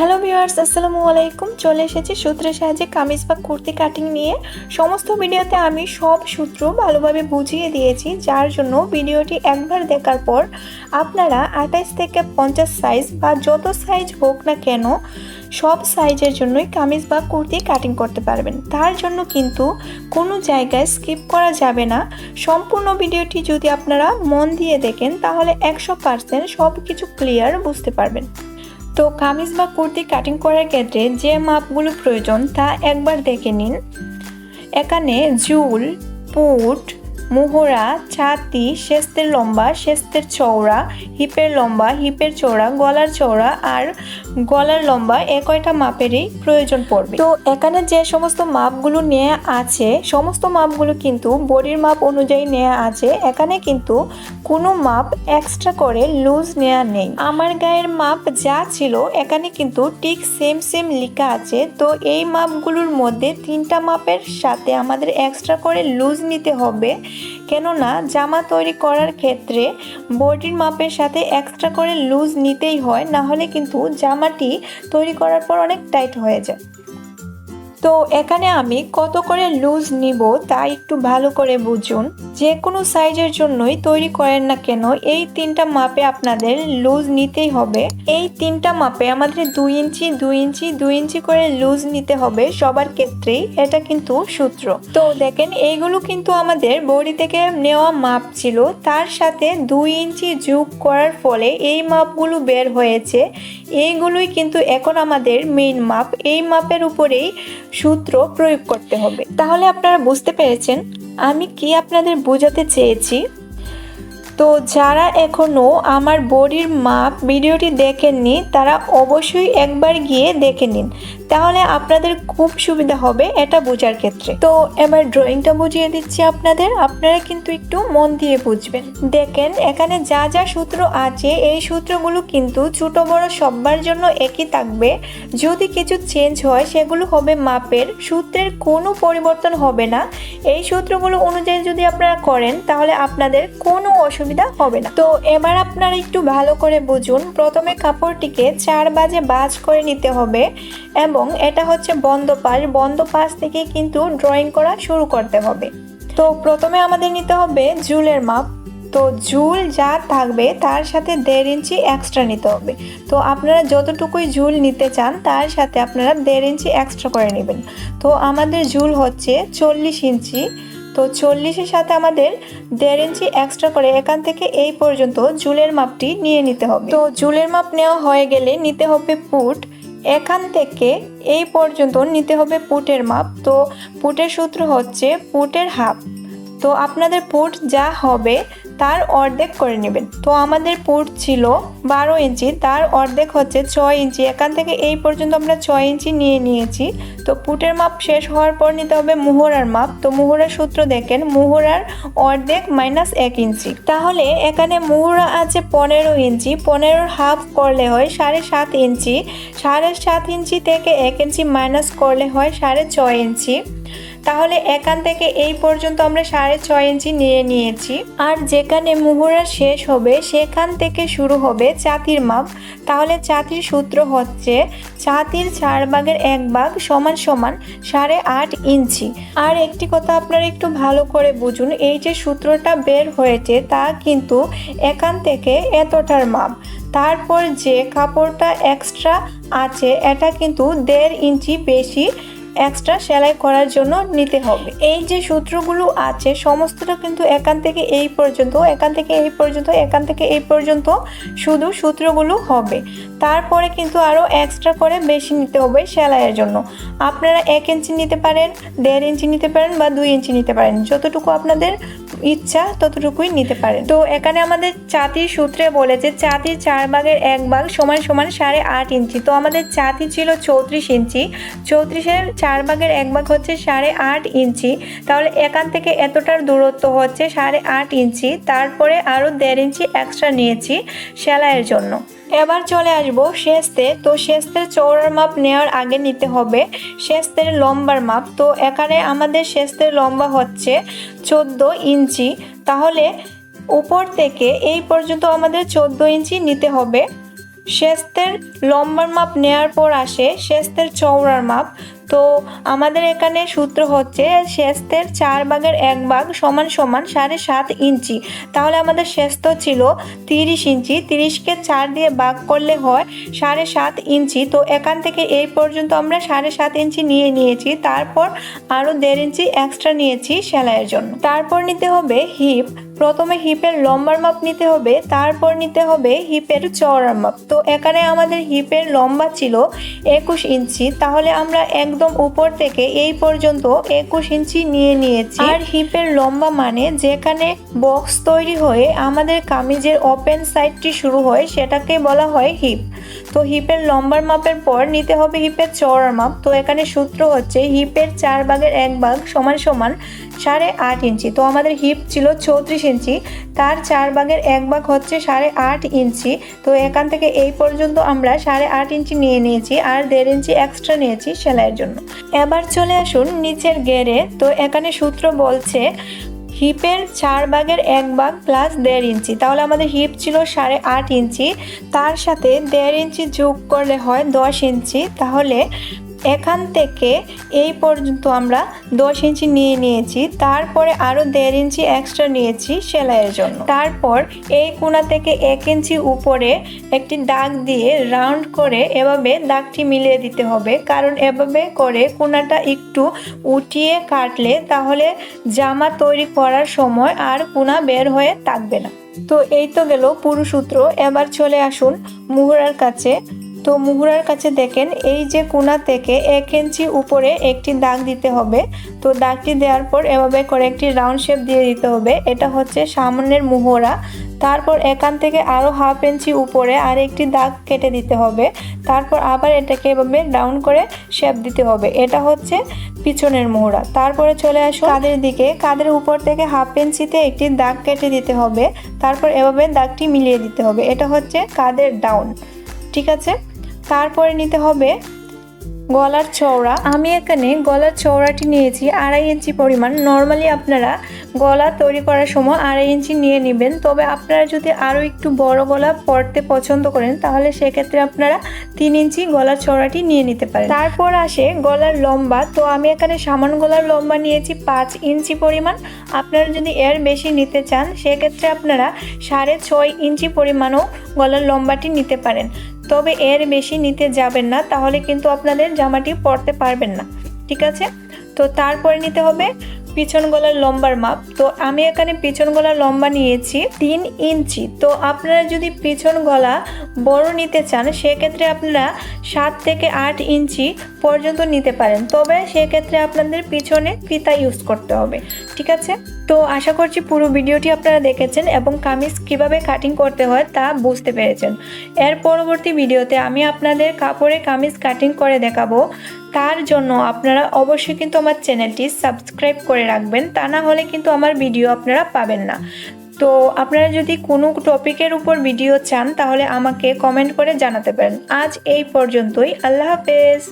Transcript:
Hello viewers আসসালামু আলাইকুম। চলে এসেছি সূত্রের সাহায্যে কামিজ বা কুর্তি কাটিং নিয়ে। সমস্ত ভিডিওতে আমি সব সূত্র ভালোভাবে বুঝিয়ে দিয়েছি, যার জন্য ভিডিওটি একবার দেখার পর আপনারা আঠাইশ থেকে পঞ্চাশ সাইজ বা যত সাইজ হোক না কেন সব সাইজের জন্যই কামিজ বা কুর্তি কাটিং করতে পারবেন। তার জন্য কিন্তু কোনো জায়গায় স্কিপ করা যাবে না। সম্পূর্ণ ভিডিওটি যদি আপনারা মন দিয়ে দেখেন, তাহলে একশো পার্সেন্ট সব কিছু ক্লিয়ার বুঝতে পারবেন। তো কামিজ বা কুর্তি কাটিং করার ক্ষেত্রে যে মাপগুলো প্রয়োজন তা একবার দেখে নিন। এখানে জুল পুট মোহরা, ছাতি শেস্তের লম্বা শেস্তের চওড়া, হিপের লম্বা, হিপের চওড়া, গলার চওড়া আর গলার লম্বা এ কয়টা মাপেরই প্রয়োজন পড়বে? তো এখানে যে সমস্ত মাপগুলো নেওয়া আছে, সমস্ত মাপগুলো কিন্তু বডির মাপ অনুযায়ী নেওয়া আছে। এখানে কিন্তু কোনো মাপ এক্সট্রা করে লুজ নেওয়া নেই। আমার গায়ের মাপ যা ছিল, এখানে কিন্তু ঠিক সেম সেম লেখা আছে। তো এই মাপগুলোর মধ্যে তিনটা মাপের সাথে আমাদের এক্সট্রা করে লুজ নিতে হবে। কেননা জামা তৈরি করার ক্ষেত্রে বডির মাপের সাথে এক্সট্রা করে লুজ নিতেই হয় না হলে কিন্তু জামাটি তৈরি করার পর অনেক টাইট হয়ে যায়। তো এখানে আমি কত করে লুজ নিব তা একটু ভালো করে বুঝুন। যে কোনো সাইজের জন্যই তৈরি করেন না কেন, এই তিনটা মাপে আপনাদের লুজ নিতেই হবে। এই তিনটা মাপে আমাদের দুই ইঞ্চি দুই ইঞ্চি দুই ইঞ্চি করে লুজ নিতে হবে সবার ক্ষেত্রেই, এটা কিন্তু সূত্র। তো দেখেন, এইগুলো কিন্তু আমাদের বডি থেকে নেওয়া মাপ ছিল, তার সাথে দুই ইঞ্চি যোগ করার ফলে এই মাপগুলো বের হয়েছে। এইগুলোই কিন্তু এখন আমাদের মেইন মাপ। এই মাপের উপরেই সূত্র প্রয়োগ করতে হবে। তাহলে আপনারা বুঝতে পেরেছেন, আমি কি আপনাদের বোঝাতে চেয়েছি? তো যারা এখনও আমার বডির মাপ ভিডিওটি দেখেননি, তারা অবশ্যই একবার গিয়ে দেখে নিন। তাহলে আপনাদের খুব সুবিধা হবে এটা বোঝার ক্ষেত্রে। তো এবার ড্রয়িংটা বুঝিয়ে দিচ্ছি আপনাদের। আপনারা কিন্তু একটু মন দিয়ে বুঝবেন। দেখেন, এখানে যা যা সূত্র আছে, এই সূত্রগুলো কিন্তু ছোট বড় সবার জন্য একই থাকবে। যদি কিছু চেঞ্জ হয়, সেগুলো হবে মাপের। সূত্রের কোনো পরিবর্তন হবে না। এই সূত্রগুলো অনুযায়ী যদি আপনারা করেন, তাহলে আপনাদের কোনো অসুবিধা হবে না। তো এবার আপনারা একটু ভালো করে বুঝুন। প্রথমে কাপড়টিকে চার বাজে বাজ করে নিতে হবে। এবং এটা হচ্ছে বন্ধ পাশ। বন্ধ পাশ থেকে কিন্তু ড্রয়িং করা শুরু করতে হবে। তো প্রথমে আমাদের নিতে হবে জুলের মাপ। তো ঝুল যা থাকবে তার সাথে দেড় ইঞ্চি এক্সট্রা নিতে হবে। তো আপনারা যতটুকুই ঝুল নিতে চান, তার সাথে আপনারা দেড় ইঞ্চি এক্সট্রা করে নেবেন। তো আমাদের ঝুল হচ্ছে চল্লিশ ইঞ্চি। তো চল্লিশের সাথে আমাদের দেড় ইঞ্চি এক্সট্রা করে এখান থেকে এই পর্যন্ত ঝুলের মাপটি নিয়ে নিতে হবে। তো ঝুলের মাপ নেওয়া হয়ে গেলে নিতে হবে পুট। এখান থেকে এই পর্যন্ত নিতে হবে পুটের মাপ। তো পুটের সূত্র হচ্ছে পুটের হাফ। তো আপনাদের পুট যা হবে, তার অর্ধেক করে নেবেন। তো আমাদের পুট ছিল বারো ইঞ্চি, তার অর্ধেক হচ্ছে ছয় ইঞ্চি। এখান থেকে এই পর্যন্ত আমরা ছয় ইঞ্চি নিয়ে নিয়েছি। তো পুটের মাপ শেষ হওয়ার পর নিতে হবে মুহরার মাপ। তো মুহরার সূত্র দেখেন, মুহরার অর্ধেক মাইনাস এক ইঞ্চি। তাহলে এখানে মুহরা আছে পনেরো ইঞ্চি। পনেরোর হাফ করলে হয় সাড়ে সাত ইঞ্চি। সাড়ে সাত ইঞ্চি থেকে এক ইঞ্চি মাইনাস করলে হয় সাড়ে ছয় ইঞ্চি। তাহলে এখান থেকে এই পর্যন্ত আমরা সাড়ে ছয় ইঞ্চি নিয়ে নিয়েছি। আর যেখানে মুহুরা শেষ হবে, সেখান থেকে শুরু হবে চাতির মাপ। তাহলে চাতির সূত্র হচ্ছে চাতির চার ভাগের এক ভাগ সমান সমান সাড়ে আট ইঞ্চি। আর একটি কথা আপনারা একটু ভালো করে বুঝুন, এই যে সূত্রটা বের হয়েছে তা কিন্তু এখান থেকে এতটার মাপ। তারপর যে কাপড়টা এক্সট্রা আছে, এটা কিন্তু দেড় ইঞ্চি বেশি এক্সট্রা সেলাই করার জন্য নিতে হবে। এই যে সূত্রগুলো আছে, সমস্তটা কিন্তু এখান থেকে এই পর্যন্ত, এখান থেকে এই পর্যন্ত, এখান থেকে এই পর্যন্ত শুধু সূত্রগুলো হবে। তারপরে কিন্তু আরও এক্সট্রা করে বেশি নিতে হবে সেলাইয়ের জন্য। আপনারা এক ইঞ্চি নিতে পারেন, দেড় ইঞ্চি নিতে পারেন বা দুই ইঞ্চি নিতে পারেন। যতটুকু আপনাদের ইচ্ছা ততটুকুই নিতে পারেন। তো এখানে আমাদের চাতির সূত্রে বলেছে, চাতির চার ভাগের এক ভাগ সমান সমান সাড়ে আট ইঞ্চি। তো আমাদের চাতি ছিল চৌত্রিশ ইঞ্চি। চৌত্রিশের চার ভাগের এক ভাগ হচ্ছে সাড়ে আট ইঞ্চি। তাহলে এখান থেকে এতটার দূরত্ব হচ্ছে সাড়ে আট ইঞ্চি। তারপরে আরও দেড় ইঞ্চি এক্সট্রা নিয়েছি সেলাইয়ের জন্য। এবার চলে আসব শেষতে। তো শেস্তের চওড়ার মাপ নেওয়ার আগে নিতে হবে শেষতের লম্বার মাপ। তো এখানে আমাদের শেস্তের লম্বা হচ্ছে চোদ্দ ইঞ্চি। তাহলে উপর থেকে এই পর্যন্ত আমাদের চোদ্দ ইঞ্চি নিতে হবে। শেষতের লম্বার মাপ নেওয়ার পর আসে শেস্তের চওড়ার মাপ। তো আমাদের এখানে সূত্র হচ্ছে শেস্তের চার ভাগের এক ভাগ সমান সমান সাড়ে সাত ইঞ্চি। তাহলে আমাদের শেস্ত ছিল তিরিশ ইঞ্চি। তিরিশকে চার দিয়ে ভাগ করলে হয় সাড়ে সাত ইঞ্চি। তো এখান থেকে এই পর্যন্ত আমরা সাড়ে সাত ইঞ্চি নিয়ে নিয়েছি। তারপর আরও দেড় ইঞ্চি এক্সট্রা নিয়েছি সেলাইয়ের জন্য। তারপর নিতে হবে হিপ। প্রথমে হিপের লম্বার মাপ নিতে হবে। তারপর নিতে হবে হিপের চওড়ার মাপ। তো এখানে আমাদের হিপের লম্বা ছিল একুশ ইঞ্চি। তাহলে আমরা একদম উপর থেকে এই পর্যন্ত একুশ ইঞ্চি নিয়ে নিয়েছি। আর হিপের লম্বা মানে যেখানে বক্স তৈরি হয়ে আমাদের কামিজের ওপেন সাইডটি শুরু হয়, সেটাকে বলা হয় হিপ। তো হিপের লম্বার মাপের পর নিতে হবে হিপের চওড়ার মাপ। তো এখানে সূত্র হচ্ছে হিপের চার ভাগের এক ভাগ সমান সমান সাড়ে আট ইঞ্চি। তো আমাদের হিপ ছিল চৌত্রিশ ইঞ্চি, তার চার ভাগের এক ভাগ হচ্ছে সাড়ে আট ইঞ্চি। তো এখান থেকে এই পর্যন্ত আমরা সাড়ে আট ইঞ্চি নিয়ে নিয়েছি আর দেড় ইঞ্চি এক্সট্রা নিয়েছি সেলাইয়ের জন্য। এবার চলে আসুন নিচের গেরে তো এখানে সূত্র বলছে হিপের চার ভাগের এক ভাগ প্লাস দেড় ইঞ্চি। তাহলে আমাদের হিপ ছিল সাড়ে আট ইঞ্চি, তার সাথে দেড় ইঞ্চি যোগ করলে হয় দশ ইঞ্চি। তাহলে এখান থেকে এই পর্যন্ত আমরা দশ ইঞ্চি নিয়ে নিয়েছি, তারপরে আরও দেড় ইঞ্চি এক্সট্রা নিয়েছি সেলাইয়ের জন্য। তারপর এই কোনা থেকে এক ইঞ্চি উপরে একটি দাগ দিয়ে রাউন্ড করে এভাবে দাগটি মিলিয়ে দিতে হবে, কারণ এভাবে করে কোনাটা একটু উঠিয়ে কাটলে তাহলে জামা তৈরি করার সময় আর কোনা বের হয়ে থাকবে না। তো এই তো গেল পুরো সূত্র, এবার চলে আসুন মুহুরার কাছে। তো মুহুরার কাছে দেখেন, এই যে কোনা থেকে এক ইঞ্চি উপরে একটি দাগ দিতে হবে। তো দাগটি দেওয়ার পর এভাবে করে একটি রাউন্ড শেপ দিয়ে দিতে হবে। এটা হচ্ছে সামনের মুহুরা। তারপর এখান থেকে আরও হাফ ইঞ্চি উপরে আর একটি দাগ কেটে দিতে হবে। তারপর আবার এটাকে এভাবে ডাউন করে শেপ দিতে হবে। এটা হচ্ছে পিছনের মোহরা। তারপরে চলে আসো কাদের দিকে। কাদের উপর থেকে হাফ ইঞ্চিতে একটি দাগ কেটে দিতে হবে। তারপর এভাবে দাগটি মিলিয়ে দিতে হবে। এটা হচ্ছে কাদের ডাউন। ঠিক আছে? তারপরে নিতে হবে গলার চওড়া। আমি এখানে গলার চওড়াটি নিয়েছি, আড়াই ইঞ্চি পরিমাণ। নর্মালি আপনারা গলা তৈরি করার সময় আড়াই ইঞ্চি নিয়ে নেবেন। তবে আপনারা যদি আরও একটু বড় গলা পরতে পছন্দ করেন, তাহলে সেক্ষেত্রে আপনারা তিন ইঞ্চি গলার চওড়াটি নিয়ে নিতে পারেন। তারপর আসে গলার লম্বা। তো আমি এখানে সামান গলার লম্বা নিয়েছি, পাঁচ ইঞ্চি পরিমাণ। আপনারা যদি এর বেশি নিতে চান, সেক্ষেত্রে আপনারা সাড়ে ছয় ইঞ্চি পরিমাণও গলার লম্বাটি নিতে পারেন। তবে এর বেশি নিতে যাবেন না, তাহলে কিন্তু আপনাদের জামাটি পরতে পারবেন না, ঠিক আছে? তো তারপরে নিতে হবে পিছন গলার লম্বার মাপ। তো আমি এখানে পিছন গলার লম্বা নিয়েছি তিন ইঞ্চি। তো আপনারা যদি পিছন গলা বড় নিতে চান, সেক্ষেত্রে আপনারা সাত থেকে আট ইঞ্চি পর্যন্ত নিতে পারেন। তবে সেক্ষেত্রে আপনাদের পিছনে ফিতা ইউজ করতে হবে, ঠিক আছে? তো আশা করছি পুরো ভিডিওটি আপনারা দেখেছেন এবং কামিজ কীভাবে কাটিং করতে হয় তা বুঝতে পেরেছেন। এর পরবর্তী ভিডিওতে আমি আপনাদের কাপড়ে কামিজ কাটিং করে দেখাবো। তার জন্য আপনারা অবশ্যই কিন্তু আমার চ্যানেলটি সাবস্ক্রাইব করে রাখবেন, তা না হলে কিন্তু আমার ভিডিও আপনারা পাবেন না। তো আপনারা যদি কোনো টপিকের উপর ভিডিও চান, তাহলে আমাকে কমেন্ট করে জানাতে পারেন। আজ এই পর্যন্তই, আল্লাহ হাফেজ।